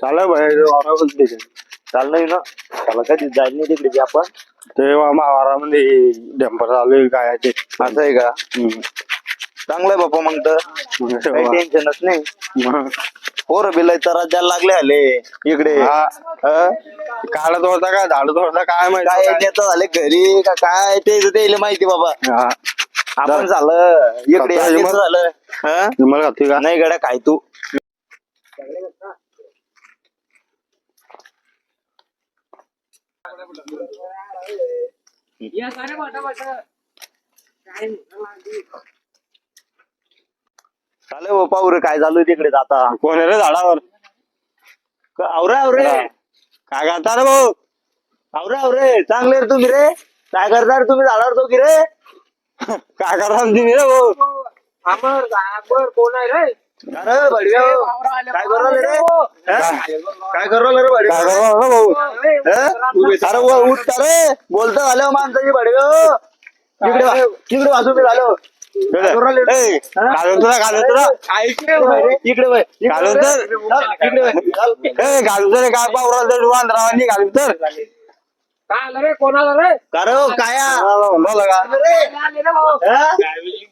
चालय बाहेर तिकडे. चाललंय ना? त्याला कधी जायला नाही तिकडे आपण? ते वावरामध्ये डंपर चालू ते. असं आहे का. चांगलंय बापा मग तर. काही टेन्शनच नाही. पोरं बिल तर द्यायला लागले आले. इकडे? काढत होता काय झाडत होता काय माहिती? काय काय? नेता झाले घरी का काय? ते त्याला माहिती बाबा. आपण झालं. इकडे झालं. का? नाही गड्या काय तू? चालेल हो रे काय चालू आहे तिकडे आता. कोण आहे रे झाडावर? आवरे आवरे. काय करता रे भाऊ? आवरे आवरे. चांगले रे तुम्ही रे. काय करता रे तुम्ही झाडावर तो की रे? काय करता तुम्ही रे भाऊ? अरे काय करू राहिले रे? हं? काय करू राहिले रे काय रे भाऊ? हं? अरे व- उठता रे. बोलता झालं माणसाची बडव्या इकडे वा- इकडे वाजू मी झालो काय रे? ए, हं? घालून तुला घालून तुला. इकडे वळ, इकडे घालून वळ. तर. चल, इकडे वळ. चल. ए घालून तर काय पावरा तर वांद्रावानी घालून तर. का रे? हो, काया. बोला का? हं? रे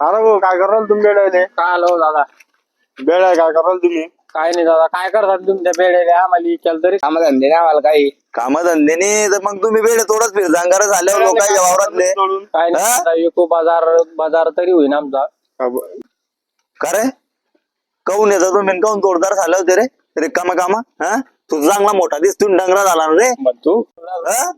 अरे भाऊ काय कराल तुम्ही बेडायले काय आलो दादा? बेड आहे काय कराल तुम्ही? काय नाही दादा काय करतात तुमच्या बेड्याला आम्हाला केलं तरी कामं धंदे नाही आम्हाला काही. कामधंदेने तर मग तुम्ही बेड तोडच फिर. जांगार झाल्यावर लोकांच्या वावरातले काय नाही हा? दादा, बाजार बाजार तरी होईन आमचा. का रे? काऊन येतो तुम्ही? काऊन तोडदार झाले होते रे? रिकामा कामा हा? तू चांगला मोठा दिसतून डंगरा झाला ना रे? मग तू हा?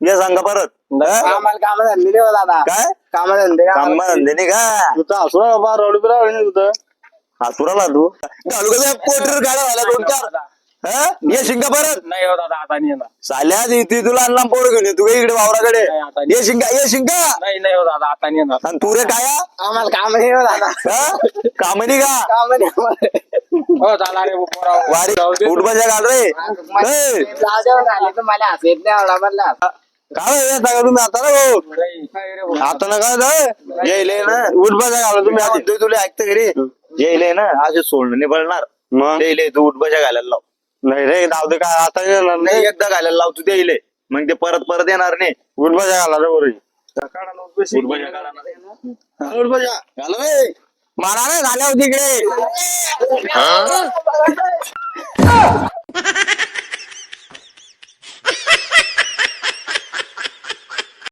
ये सांगा परत. हा? आम्हाला काम धंदे नाही हो दादा. काय? काम धंदे कामधंदेने का? तू तर असो बा रडू बिरा तुझं. हातुराला तू. घालू का पोटर गाड्या झाल्या दोन चार. हा? ये शिंगा परत. नाही हो दादा आता नाही येणार. चाल्या ती तुला लहान पोर घेऊन ये. तू काय इकडे वावराकडे. नाही, आता नाही. ये शिंगा ये शिंगा. नाही नाही हो दादा आता नाही येणार. आणि तू रे काया? आम्हाला काम नाही हो दादा. हा? कामणी का? काम नाही हो दादा रे पोराव. वारी. उठ बजा घाल रे ए, मला हसेत नाही आवडा म्हणला काय हे? सांगा तुम्ही आता ना भाऊ? नाही. आता ना काय येईल ना. उठ बजा घाला तुम्ही आधी. तू तुला ऐकतं घरी. येईल ना. असे सोडणं नाही पडणार मग? येईल तू उठ बजा घालायला लाव. नाही रे जाऊ दे काय आता नाही येणार नाही. नाही एकदा घालायला लाव तू येईल मग ते परत परत येणार नाही. गुडबाजा घाला रे बरी उठ बजा घाला मारा झाल्या होती इकडे.